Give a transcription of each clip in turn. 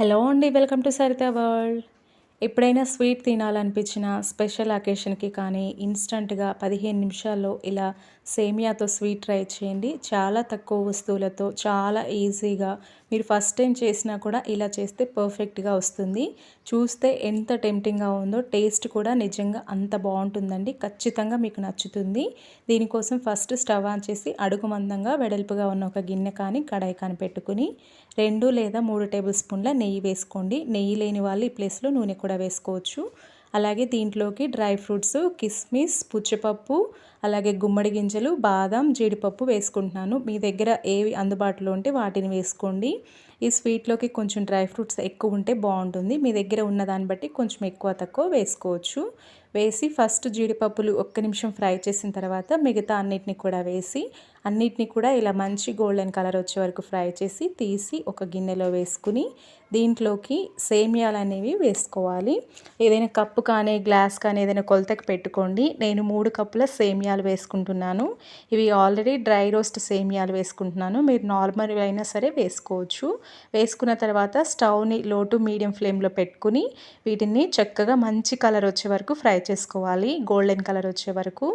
Hello అండి welcome to Saritha world. ఎప్పుడైనా sweet తినాలనిపించిన స్పెషల్ అకేషన్కి కానీ ఇన్స్టంట్గా పదిహేను నిమిషాల్లో ఇలా సేమియాతో స్వీట్ ట్రై చేయండి. చాలా తక్కువ వస్తువులతో చాలా ఈజీగా మీరు ఫస్ట్ టైం చేసినా కూడా ఇలా చేస్తే పర్ఫెక్ట్గా వస్తుంది. చూస్తే ఎంత టెంప్టింగ్గా ఉందో టేస్ట్ కూడా నిజంగా అంత బాగుంటుందండి. ఖచ్చితంగా మీకు నచ్చుతుంది. దీనికోసం ఫస్ట్ స్టవ్ ఆన్ చేసి అడుగు మందంగా వెడల్పుగా ఉన్న ఒక గిన్నె కానీ కడాయి కానీ పెట్టుకుని రెండు లేదా మూడు టేబుల్ స్పూన్ల నెయ్యి వేసుకోండి. నెయ్యి లేని వాళ్ళు ఈ ప్లేస్లో నూనె కూడా వేసుకోవచ్చు. అలాగే దీంట్లోకి డ్రై ఫ్రూట్స్ కిస్మిస్ పుచ్చపప్పు అలాగే గుమ్మడి గింజలు బాదం జీడిపప్పు వేసుకుంటున్నాను. మీ దగ్గర ఏవి అందుబాటులో ఉంటే వాటిని వేసుకోండి. ఈ స్వీట్లోకి కొంచెం డ్రై ఫ్రూట్స్ ఎక్కువ ఉంటే బాగుంటుంది. మీ దగ్గర ఉన్న దాన్ని బట్టి కొంచెం ఎక్కువ తక్కువ వేసుకోవచ్చు. వేసి ఫస్ట్ జీడిపప్పులు ఒక్క నిమిషం ఫ్రై చేసిన తర్వాత మిగతా అన్నిటిని కూడా వేసి అన్నిటిని కూడా ఇలా మంచి గోల్డెన్ కలర్ వచ్చే వరకు ఫ్రై చేసి తీసి ఒక గిన్నెలో వేసుకుని దీంట్లోకి సేమియాలు అనేవి వేసుకోవాలి. ఏదైనా కప్పు కానీ గ్లాస్ కానీ ఏదైనా కొలతకి పెట్టుకోండి. నేను మూడు కప్పుల సేమియాలు వేసుకుంటున్నాను. ఇవి ఆల్రెడీ డ్రై రోస్ట్ సేమియాలు వేసుకుంటున్నాను. మీరు నార్మల్ అయినా సరే వేసుకోవచ్చు. వేసుకున్న తర్వాత స్టవ్ని లో టు మీడియం ఫ్లేమ్లో పెట్టుకుని వీటిని చక్కగా మంచి కలర్ వచ్చే వరకు ఫ్రై చేసుకోవాలి. గోల్డెన్ కలర్ వచ్చే వరకు.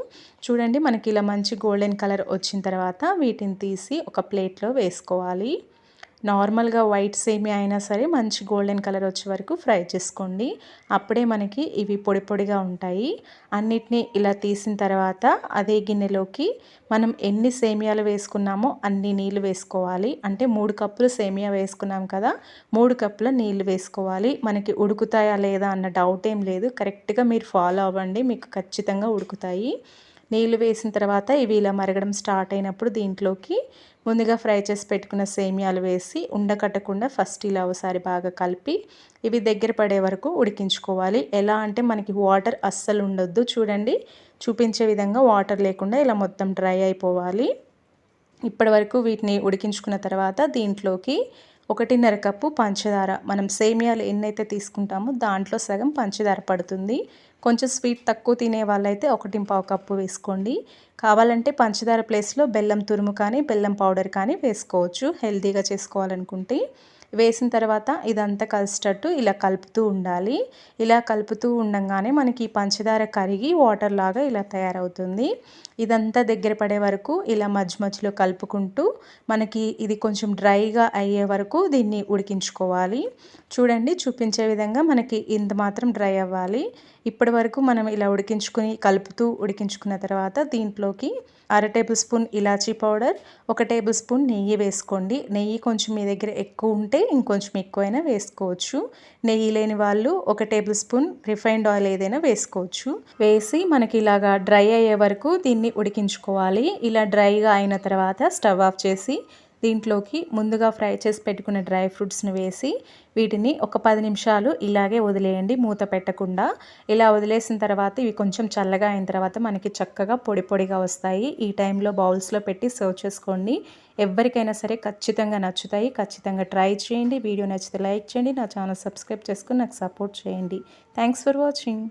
చూడండి మనకి ఇలా మంచి గోల్డెన్ కలర్ వచ్చిన తర్వాత వీటిని తీసి ఒక ప్లేట్లో వేసుకోవాలి. నార్మల్గా వైట్ సేమియా అయినా సరే మంచి గోల్డెన్ కలర్ వచ్చే వరకు ఫ్రై చేసుకోండి. అప్పుడే మనకి ఇవి పొడి పొడిగా ఉంటాయి. అన్నిటినీ ఇలా తీసిన తర్వాత అదే గిన్నెలోకి మనం ఎన్ని సేమియాలు వేసుకున్నామో అన్ని నీళ్ళు వేసుకోవాలి. అంటే మూడు కప్పులు సేమియా వేసుకున్నాం కదా మూడు కప్పుల నీళ్ళు వేసుకోవాలి. మనకి ఉడుకుతాయా లేదా అన్న డౌట్ ఏం లేదు. కరెక్ట్గా మీరు ఫాలో అవ్వండి. మీకు ఖచ్చితంగా ఉడుకుతాయి. నీళ్ళు వేసిన తర్వాత ఇవి ఇలా మరగడం స్టార్ట్ అయినప్పుడు దీంట్లోకి ముందుగా ఫ్రై చేసి పెట్టుకున్న సేమియాలు వేసి ఉండకట్టకుండా ఫస్ట్ ఇలా ఒకసారి బాగా కలిపి ఇవి దగ్గర పడే వరకు ఉడికించుకోవాలి. ఎలా అంటే మనకి వాటర్ అస్సలు ఉండొద్దు. చూడండి చూపించే విధంగా వాటర్ లేకుండా ఇలా మొత్తం డ్రై అయిపోవాలి. ఇప్పటి వరకు వీటిని ఉడికించుకున్న తర్వాత దీంట్లోకి ఒకటిన్నర కప్పు పంచదార. మనం సేమియాలు ఎన్నైతే తీసుకుంటామో దాంట్లో సగం పంచదార పడుతుంది. కొంచెం స్వీట్ తక్కువ తినే వాళ్ళైతే ఒకటి పావు కప్పు వేసుకోండి. కావాలంటే పంచదార ప్లేస్లో బెల్లం తురుము కానీ బెల్లం పౌడర్ కానీ వేసుకోవచ్చు. హెల్తీగా చేసుకోవాలనుకుంటే వేసిన తర్వాత ఇదంతా కలిసేటట్టు ఇలా కలుపుతూ ఉండాలి. ఇలా కలుపుతూ ఉండగానే మనకి పంచదార కరిగి వాటర్ లాగా ఇలా తయారవుతుంది. ఇదంతా దగ్గర పడే వరకు ఇలా మధ్య మధ్యలో కలుపుకుంటూ మనకి ఇది కొంచెం డ్రైగా అయ్యే వరకు దీన్ని ఉడికించుకోవాలి. చూడండి చూపించే విధంగా మనకి ఇంత మాత్రం డ్రై అవ్వాలి. ఇప్పటి వరకు మనం ఇలా ఉడికించుకుని కలుపుతూ ఉడికించుకున్న తర్వాత దీంట్లోకి అర టేబుల్ స్పూన్ ఇలాచీ పౌడర్ ఒక టేబుల్ స్పూన్ నెయ్యి వేసుకోండి. నెయ్యి కొంచెం మీ దగ్గర ఎక్కువ ఉంటే ఇంకొంచెం ఎక్కువైనా వేసుకోవచ్చు. నెయ్యి లేని వాళ్ళు ఒక టేబుల్ స్పూన్ రిఫైన్డ్ ఆయిల్ ఏదైనా వేసుకోవచ్చు. వేసి మనకి ఇలాగా డ్రై అయ్యే వరకు దీన్ని ఉడికించుకోవాలి. ఇలా డ్రైగా అయిన తర్వాత స్టవ్ ఆఫ్ చేసి దీంట్లోకి ముందుగా ఫ్రై చేసి పెట్టుకున్న డ్రై ఫ్రూట్స్ని వేసి వీటిని ఒక పది నిమిషాలు ఇలాగే వదిలేయండి మూత పెట్టకుండా. ఇలా వదిలేసిన తర్వాత ఇవి కొంచెం చల్లగా అయిన తర్వాత మనకి చక్కగా పొడి పొడిగా వస్తాయి. ఈ టైంలో బౌల్స్లో పెట్టి సర్వ్ చేసుకోండి. ఎవరికైనా సరే ఖచ్చితంగా నచ్చుతాయి. ఖచ్చితంగా ట్రై చేయండి. వీడియో నచ్చితే లైక్ చేయండి. నా ఛానల్ సబ్స్క్రైబ్ చేసుకుని నాకు సపోర్ట్ చేయండి. Thanks for watching.